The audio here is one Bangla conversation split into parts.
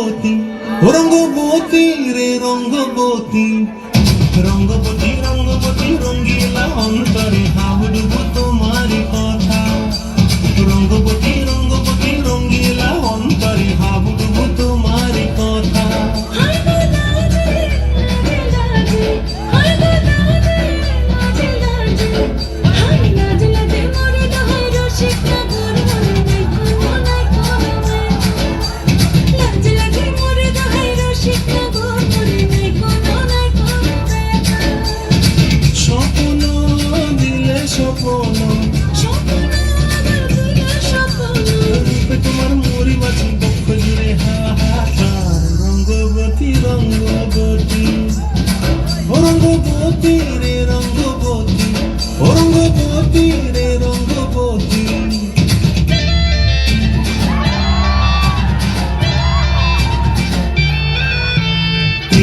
রঙ্গবতী রঙ্গবতী রে রঙ্গবতী রঙ্গবতী রঙ্গবতী রঙ্গিলা অন্তরে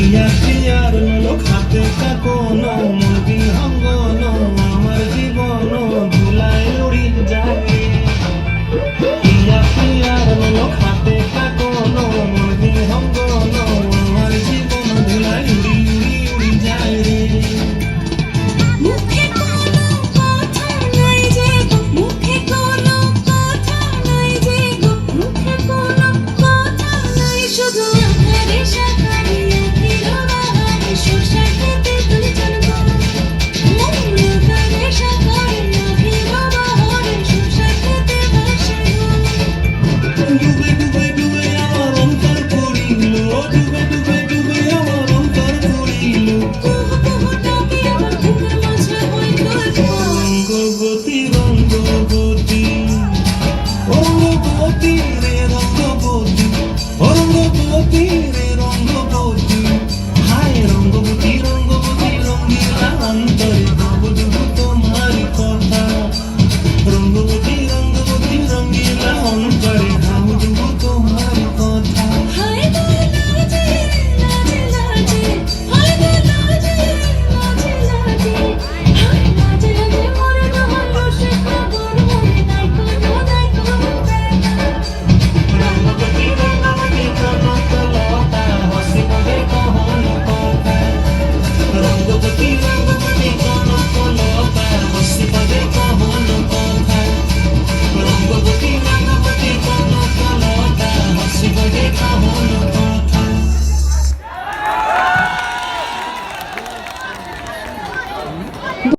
पिया पिया लोग खाते का कोनो मुर्गी हम sentir